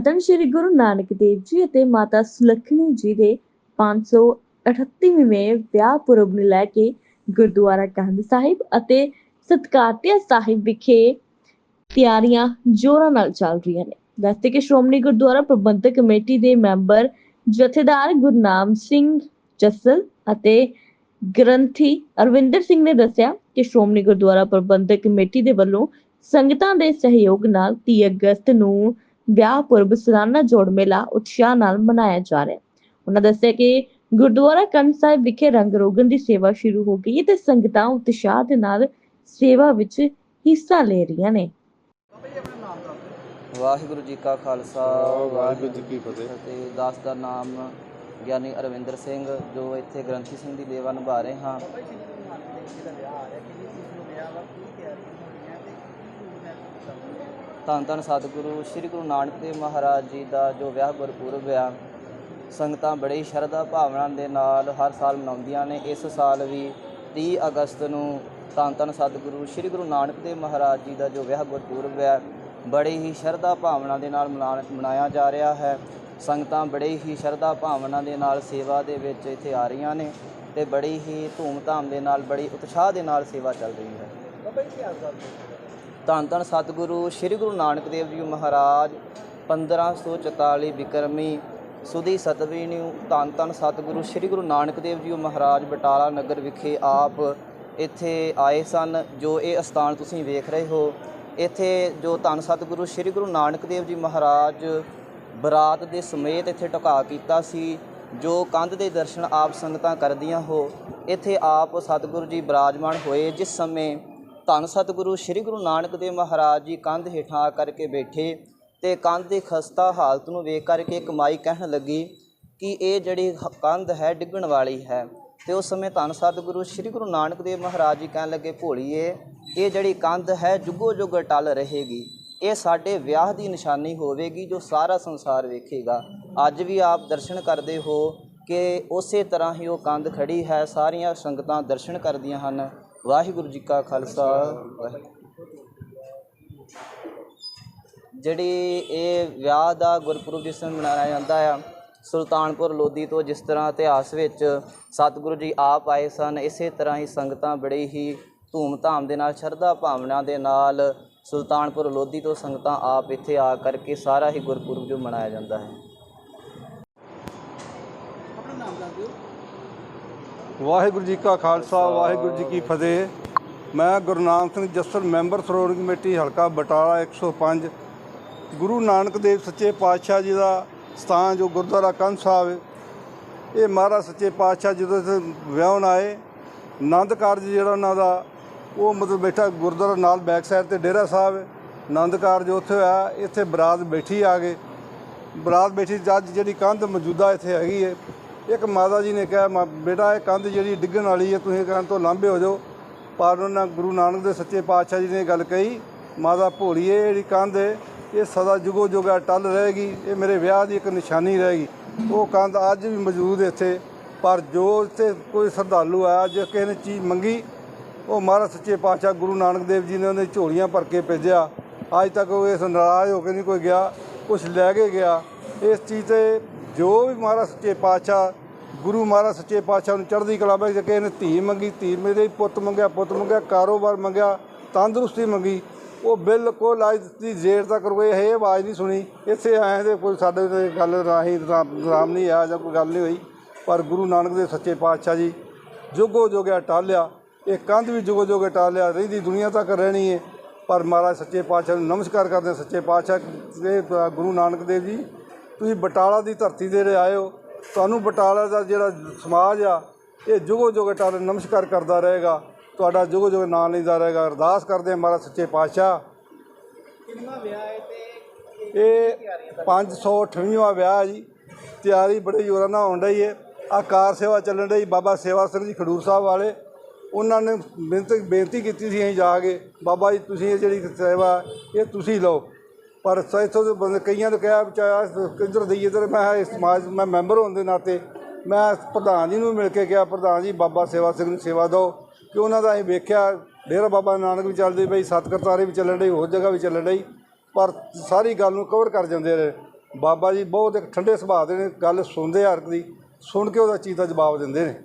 ਧੰਨ ਸ਼੍ਰੀ ਗੁਰੂ ਨਾਨਕ ਦੇਵ ਜੀ ਅਤੇ ਮਾਤਾ ਸੁਲੱਖਣੀ ਜੀ ਦੇ 538ਵੇਂ ਵਿਆਹ ਪੁਰਬ ਨੂੰ ਲੈ ਕੇ ਗੁਰਦੁਆਰਾ ਕੰਧ ਸਾਹਿਬ ਅਤੇ ਸਤਕਾਰਤਿਆ ਸਾਹਿਬ ਵਿਖੇ ਤਿਆਰੀਆਂ ਜ਼ੋਰਾਂ ਨਾਲ ਚੱਲ ਰਹੀਆਂ ਨੇ। ਦੱਸਦੇ ਕਿ ਸ਼੍ਰੋਮਣੀ ਗੁਰਦੁਆਰਾ ਪ੍ਰਬੰਧਕ ਕਮੇਟੀ ਦੇ ਮੈਂਬਰ ਜਥੇਦਾਰ ਗੁਰਨਾਮ ਸਿੰਘ ਜੱਸਲ ਅਤੇ ਗ੍ਰੰਥੀ ਅਰਵਿੰਦਰ ਸਿੰਘ ਨੇ ਦੱਸਿਆ ਕਿ ਸ਼੍ਰੋਮਣੀ ਗੁਰਦੁਆਰਾ ਪ੍ਰਬੰਧਕ ਕਮੇਟੀ ਦੇ ਵੱਲੋਂ ਸੰਗਤਾਂ ਦੇ ਸਹਿਯੋਗ ਨਾਲ 30 ਅਗਸਤ ਨੂੰ ਵਿਆਹ ਪੁਰਬ ਸਾਲਾਨਾ ਜੋੜ ਮੇਲਾ ਉਤਸ਼ਾਹ ਨਾਲ ਮਨਾਇਆ ਜਾ ਰਿਹਾ ਹੈ। ਉਹਨਾਂ ਦੱਸਿਆ ਕਿ ਗੁਰਦੁਆਰਾ ਕੰਨ ਸਾਹਿਬ ਵਿਖੇ ਰੰਗ ਰੋਗਨ ਦੀ ਸੇਵਾ ਸ਼ੁਰੂ ਹੋ ਗਈ ਹੈ ਤੇ ਸੰਗਤਾਂ ਉਤਸ਼ਾਹ ਦੇ ਨਾਲ ਸੇਵਾ ਵਿੱਚ ਹਿੱਸਾ ਲੈ ਰਹੀਆਂ ਨੇ। ਵਾਹਿਗੁਰੂ ਜੀ ਕਾ ਖਾਲਸਾ ਵਾਹਿਗੁਰੂ ਜੀ ਕੀ ਫਤਿਹ। ਤੇ ਦਾਸ ਦਾ ਨਾਮ ਗਿਆਨੀ ਅਰਵਿੰਦਰ ਸਿੰਘ ਜੋ ਇੱਥੇ ਗ੍ਰੰਥੀ ਸਿੰਘ ਦੀ ਲੇਵਾ ਨਿਭਾ ਰਹੇ ਹਾਂ। ਧੰਨ ਧੰਨ ਸਤਿਗੁਰੂ, ਸ੍ਰੀ ਗੁਰੂ ਨਾਨਕ ਦੇਵ ਮਹਾਰਾਜ ਜੀ ਦਾ ਜੋ ਵਿਆਹ ਗੁਰਪੁਰਬ ਆ ਸੰਗਤਾਂ ਬੜੇ ਸ਼ਰਧਾ ਭਾਵਨਾ ਦੇ ਨਾਲ ਹਰ ਸਾਲ ਮਨਾਉਂਦੀਆਂ ਨੇ। ਇਸ ਸਾਲ ਵੀ 30 ਅਗਸਤ ਨੂੰ ਧੰਨ ਧੰਨ ਸਤਿਗੁਰੂ, ਸ੍ਰੀ ਗੁਰੂ ਨਾਨਕ ਦੇਵ ਮਹਾਰਾਜ ਜੀ ਦਾ ਜੋ ਵਿਆਹ ਗੁਰਪੁਰਬ ਹੈ ਬੜੇ ਹੀ ਸ਼ਰਧਾ ਭਾਵਨਾ ਦੇ ਨਾਲ ਮਨਾ- ਮਨਾਇਆ ਜਾ ਰਿਹਾ ਹੈ। ਸੰਗਤਾਂ ਬੜੇ ਹੀ ਸ਼ਰਧਾ ਭਾਵਨਾ ਦੇ ਨਾਲ ਸੇਵਾ ਦੇ ਵਿੱਚ ਇੱਥੇ ਆ ਰਹੀਆਂ ਨੇ ਤੇ ਬੜੀ ਹੀ ਧੂਮ-ਧਾਮ ਦੇ ਨਾਲ, ਬੜੀ ਉਤਸ਼ਾਹ ਦੇ ਨਾਲ ਸੇਵਾ ਚੱਲ ਰਹੀ ਹੈ। ਧੰਨ ਧੰਨ ਸਤਿਗੁਰੂ, ਸ੍ਰੀ ਗੁਰੂ ਨਾਨਕ ਦੇਵ ਜੀ ਮਹਾਰਾਜ 1544 ਬਿਕਰਮੀ, ਸੁਦੀ ਸਤਵੀ ਨੂੰ ਧੰਨ ਧੰਨ ਸਤਿਗੁਰੂ, ਸ੍ਰੀ ਗੁਰੂ ਨਾਨਕ ਦੇਵ ਜੀ ਮਹਾਰਾਜ ਬਟਾਲਾ ਨਗਰ ਵਿਖੇ ਆਪ ਇੱਥੇ ਆਏ ਸਨ, ਜੋ ਇਹ ਅਸਥਾਨ ਤੁਸੀਂ ਵੇਖ ਰਹੇ ਹੋ। ਇੱਥੇ ਜੋ ਧੰਨ ਸਤਿਗੁਰੂ, ਸ੍ਰੀ ਗੁਰੂ ਨਾਨਕ ਦੇਵ ਜੀ ਮਹਾਰਾਜ ਬਰਾਤ ਦੇ ਸਮੇਤ ਇੱਥੇ ਟਿਕਾ ਕੀਤਾ ਸੀ, ਜੋ ਕੰਧ ਦੇ ਦਰਸ਼ਨ ਆਪ ਸੰਗਤਾਂ ਕਰਦੀਆਂ ਹੋ। ਇੱਥੇ ਆਪ ਸਤਿਗੁਰੂ ਜੀ ਬਿਰਾਜਮਾਨ ਹੋਏ, ਜਿਸ ਸਮੇਂ ਧੰਨ ਸਤਿਗੁਰੂ ਸ੍ਰੀ ਗੁਰੂ ਨਾਨਕ ਦੇਵ ਮਹਾਰਾਜ ਜੀ ਕੰਧ ਹੇਠਾਂ ਆ ਕਰਕੇ ਬੈਠੇ ਤੇ ਕੰਧ ਦੀ ਖਸਤਾ ਹਾਲਤ ਨੂੰ ਵੇਖ ਕਰਕੇ ਕਮਾਈ ਕਹਿਣ ਲੱਗੀ ਕਿ ਇਹ ਜਿਹੜੀ ਕੰਧ ਹੈ ਡਿੱਗਣ ਵਾਲੀ ਹੈ। ਤੇ ਉਸ ਸਮੇਂ ਧੰਨ ਸਤਿਗੁਰੂ ਸ੍ਰੀ ਗੁਰੂ ਨਾਨਕ ਦੇਵ ਮਹਾਰਾਜ ਜੀ ਕਹਿਣ ਲੱਗੇ, ਭੋਲੀਏ, ਇਹ ਜਿਹੜੀ ਕੰਧ ਹੈ ਜੁਗੋ ਜੁਗ ਟਲ ਰਹੇਗੀ। ਇਹ ਸਾਡੇ ਵਿਆਹ ਦੀ ਨਿਸ਼ਾਨੀ ਹੋਵੇਗੀ ਜੋ ਸਾਰਾ ਸੰਸਾਰ ਵੇਖੇਗਾ। ਅੱਜ ਵੀ ਆਪ ਦਰਸ਼ਨ ਕਰਦੇ ਹੋ ਕਿ ਉਸੇ ਤਰ੍ਹਾਂ ਹੀ ਉਹ ਕੰਧ ਖੜੀ ਹੈ, ਸਾਰੀਆਂ ਸੰਗਤਾਂ ਦਰਸ਼ਨ ਕਰਦੀਆਂ ਹਨ। ਵਾਹਿਗੁਰੂ ਜੀ ਕਾ ਖਾਲਸਾ, ਵਾਹਿਗੁਰੂ। ਜਿਹੜੀ ਇਹ ਵਿਆਹ ਦਾ ਗੁਰਪੁਰਬ ਜਿਸ ਦਿਨ ਮਨਾਇਆ ਜਾਂਦਾ ਆ, ਸੁਲਤਾਨਪੁਰ ਲੋਧੀ ਤੋਂ ਜਿਸ ਤਰ੍ਹਾਂ ਇਤਿਹਾਸ ਵਿੱਚ ਸਤਿਗੁਰੂ ਜੀ ਆਪ ਆਏ ਸਨ, ਇਸੇ ਤਰ੍ਹਾਂ ਹੀ ਸੰਗਤਾਂ ਬੜੀ ਹੀ ਧੂਮ-ਧਾਮ ਦੇ ਨਾਲ, ਸ਼ਰਧਾ ਭਾਵਨਾ ਦੇ ਨਾਲ ਸੁਲਤਾਨਪੁਰ ਲੋਧੀ ਤੋਂ ਸੰਗਤਾਂ ਆਪ ਇੱਥੇ ਆ ਕਰਕੇ ਸਾਰਾ ਹੀ ਗੁਰਪੁਰਬ ਜੋ ਮਨਾਇਆ ਜਾਂਦਾ ਹੈ। ਵਾਹਿਗੁਰੂ ਜੀ ਕਾ ਖਾਲਸਾ ਵਾਹਿਗੁਰੂ ਜੀ ਕੀ ਫਤਿਹ। ਮੈਂ ਗੁਰਨਾਮ ਸਿੰਘ ਜੱਸਲ ਮੈਂਬਰ ਸ਼੍ਰੋਮਣੀ ਕਮੇਟੀ ਹਲਕਾ ਬਟਾਲਾ 105 ਗੁਰੂ ਨਾਨਕ ਦੇਵ ਸੱਚੇ ਪਾਤਸ਼ਾਹ ਜੀ ਦਾ ਸਥਾਨ ਜੋ ਗੁਰਦੁਆਰਾ ਕੰਧ ਸਾਹਿਬ ਇਹ ਮਹਾਰਾਜ ਸੱਚੇ ਪਾਤਸ਼ਾਹ ਜਦੋਂ ਵਿਆਹਣ ਆਏ। ਆਨੰਦ ਕਾਰਜ ਜਿਹੜਾ ਉਹਨਾਂ ਦਾ ਉਹ ਮਤਲਬ ਬੈਠਾ ਗੁਰਦੁਆਰਾ ਨਾਲ ਬੈਕ ਸਾਈਡ ਤੇ ਡੇਰਾ ਸਾਹਿਬ। ਆਨੰਦ ਕਾਰਜ ਉੱਥੇ ਹੋਇਆ ਇੱਥੇ ਬਰਾਤ ਬੈਠੀ ਆ ਗਏ ਬਰਾਤ ਬੈਠੀ ਜੱਜ ਜਿਹੜੀ ਕੰਧ ਮੌਜੂਦਾ ਇੱਥੇ ਹੈਗੀ ਹੈ ਇੱਕ ਮਾਤਾ ਜੀ ਨੇ ਕਿਹਾ, "ਮਾ- ਬੇਟਾ, ਇਹ ਕੰਧ ਜਿਹੜੀ ਡਿੱਗਣ ਵਾਲੀ ਹੈ, ਤੁਸੀਂ ਕੰਧ ਤੋਂ ਲਾਂਭੇ ਹੋ ਜਾਓ। ਪਰ ਉਹਨਾਂ ਗੁਰੂ ਨਾਨਕ ਦੇ ਸੱਚੇ ਪਾਤਸ਼ਾਹ ਜੀ ਨੇ ਗੱਲ ਕਹੀ, ਮਾਤਾ ਭੋਲੀਏ ਜਿਹੜੀ ਕੰਧ ਹੈ, ਇਹ ਸਦਾ ਜੁਗੋ ਜੁਗਾ ਟੱਲ ਰਹੇਗੀ, ਇਹ ਮੇਰੇ ਵਿਆਹ ਦੀ ਇੱਕ ਨਿਸ਼ਾਨੀ ਰਹੇਗੀ। ਉਹ ਕੰਧ ਅੱਜ ਵੀ ਮੌਜੂਦ ਇੱਥੇ, ਪਰ ਜੋ ਇੱਥੇ ਕੋਈ ਸ਼ਰਧਾਲੂ ਆਇਆ, ਜੇ ਕਿਸੇ ਨੇ ਚੀਜ਼ ਮੰਗੀ, ਉਹ ਮਹਾਰਾਜ ਸੱਚੇ ਪਾਤਸ਼ਾਹ ਗੁਰੂ ਨਾਨਕ ਦੇਵ ਜੀ ਨੇ ਉਹਨੇ ਝੋਲੀਆਂ ਭਰ ਕੇ ਭੇਜਿਆ। ਅੱਜ ਤੱਕ ਉਹ ਇਸ ਨਾਰਾਜ਼ ਹੋ ਕੇ ਨਹੀਂ ਕੋਈ ਗਿਆ ਕੁਝ ਲੈ ਕੇ ਗਿਆ। ਇਸ ਚੀਜ਼ ਤੇ ਜੋ ਵੀ ਮਹਾਰਾਜ ਸੱਚੇ ਪਾਤਸ਼ਾਹ, ਗੁਰੂ ਮਹਾਰਾਜ ਸੱਚੇ ਪਾਤਸ਼ਾਹ ਨੂੰ ਚੜ੍ਹਦੀ ਕਲਾ ਵਿੱਚ ਕਿਸੇ ਨੇ ਧੀ ਮੰਗੀ, ਧੀ ਮੇਰੇ ਪੁੱਤ ਮੰਗਿਆ ਪੁੱਤ ਮੰਗਿਆ, ਕਾਰੋਬਾਰ ਮੰਗਿਆ, ਤੰਦਰੁਸਤੀ ਮੰਗੀ, ਉਹ ਬਿਲਕੁਲ ਅੱਜ ਦੀ ਜੇਰ ਤੱਕ ਕੋਈ ਇਹ ਆਵਾਜ਼ ਨਹੀਂ ਸੁਣੀ। ਇੱਥੇ ਆਏ ਤੇ ਕੋਈ ਸਾਡੇ ਤੇ ਗੱਲ ਰਾਹੀਂ ਰਾਮ ਨਹੀਂ ਆਇਆ ਜਾਂ ਕੋਈ ਗੱਲ ਨਹੀਂ ਹੋਈ। ਪਰ ਗੁਰੂ ਨਾਨਕ ਦੇ ਸੱਚੇ ਪਾਤਸ਼ਾਹ ਜੀ ਜੁਗੋ ਜੋਗਿਆ ਟਾਲਿਆ ਇਹ ਕੰਧ ਵੀ ਜੁਗੋ ਜੋਗੇ ਟਾਲਿਆ ਰਹਿੰਦੀ ਦੁਨੀਆ ਤੱਕ ਰਹਿਣੀ ਹੈ ਪਰ ਮਹਾਰਾਜ ਸੱਚੇ ਪਾਤਸ਼ਾਹ ਨੂੰ ਨਮਸਕਾਰ ਕਰਦੇ ਸੱਚੇ ਪਾਤਸ਼ਾਹ ਦੇ ਗੁਰੂ ਨਾਨਕ ਦੇਵ ਜੀ ਤੁਸੀਂ ਬਟਾਲਾ ਦੀ ਧਰਤੀ ਦੇ ਰਹੇ ਆਏ ਹੋ ਤੁਹਾਨੂੰ ਬਟਾਲਾ ਦਾ ਜਿਹੜਾ ਸਮਾਜ ਆ ਇਹ ਜੁਗੋ ਜੋਗੇ ਟਾਲੇ ਨਮਸਕਾਰ ਕਰਦਾ ਰਹੇਗਾ ਤੁਹਾਡਾ ਜੁਗੋ ਜੋਗੇ ਨਾਂ ਲੈਂਦਾ ਰਹੇਗਾ। ਅਰਦਾਸ ਕਰਦੇ ਹਾਂ ਮਹਾਰਾਜ ਸੱਚੇ ਪਾਤਸ਼ਾਹ। ਇਹ 528ਵਾਂ ਵਿਆਹ ਹੈ ਜੀ। ਤਿਆਰੀ ਬੜੇ ਜ਼ੋਰਾਂ ਨਾਲ ਹੋਣ ਰਹੀ ਹੈ ਆ ਕਾਰ ਸੇਵਾ ਚੱਲਣ ਰਹੀ ਬਾਬਾ ਸੇਵਾ ਸਿੰਘ ਜੀ ਖਡੂਰ ਸਾਹਿਬ ਵਾਲੇ। ਉਹਨਾਂ ਨੇ ਬੇਨਤੀ ਕੀਤੀ ਸੀ ਅਸੀਂ ਜਾ ਕੇ ਬਾਬਾ ਜੀ ਤੁਸੀਂ ਇਹ ਜਿਹੜੀ ਸੇਵਾ ਇਹ ਤੁਸੀਂ ਲਓ। ਪਰ ਸ- ਇੱਥੋਂ ਦੇ ਬੰਦੇ ਕਈਆਂ ਨੇ ਕਿਹਾ ਵਿਚਾਰਾ ਕਿੱਧਰ ਦਈਏ ਇੱਧਰ, ਮੈਂ ਇਸ ਸਮਾਜ, ਮੈਂ ਮੈਂਬਰ ਹੋਣ ਦੇ ਨਾਤੇ ਮੈਂ ਪ੍ਰਧਾਨ ਜੀ ਨੂੰ ਵੀ ਮਿਲ ਕੇ ਕਿਹਾ, ਪ੍ਰਧਾਨ ਜੀ, ਬਾਬਾ ਸੇਵਾ ਸਿੰਘ ਨੂੰ ਸੇਵਾ ਦਿਓ। ਕਿ ਉਹਨਾਂ ਦਾ ਅਸੀਂ ਵੇਖਿਆ, ਡੇਰਾ ਬਾਬਾ ਨਾਨਕ ਵੀ ਚੱਲਦੇ ਪਈ ਸਤ ਕਰਤਾਰੇ ਵੀ ਚੱਲਣ ਡਈ ਹੋਰ ਜਗ੍ਹਾ ਵੀ ਚੱਲਣ ਡਈ। ਪਰ ਸਾਰੀ ਗੱਲ ਨੂੰ ਕਵਰ ਕਰ ਜਾਂਦੇ ਰਹੇ। ਬਾਬਾ ਜੀ ਬਹੁਤ ਇੱਕ ਠੰਡੇ ਸੁਭਾਅ ਦੇ ਨੇ, ਗੱਲ ਸੁਣਦੇ ਹਰ ਇੱਕ ਦੀ, ਸੁਣ ਕੇ ਉਹਦਾ ਚੀਜ਼ ਦਾ ਜਵਾਬ ਦਿੰਦੇ ਨੇ।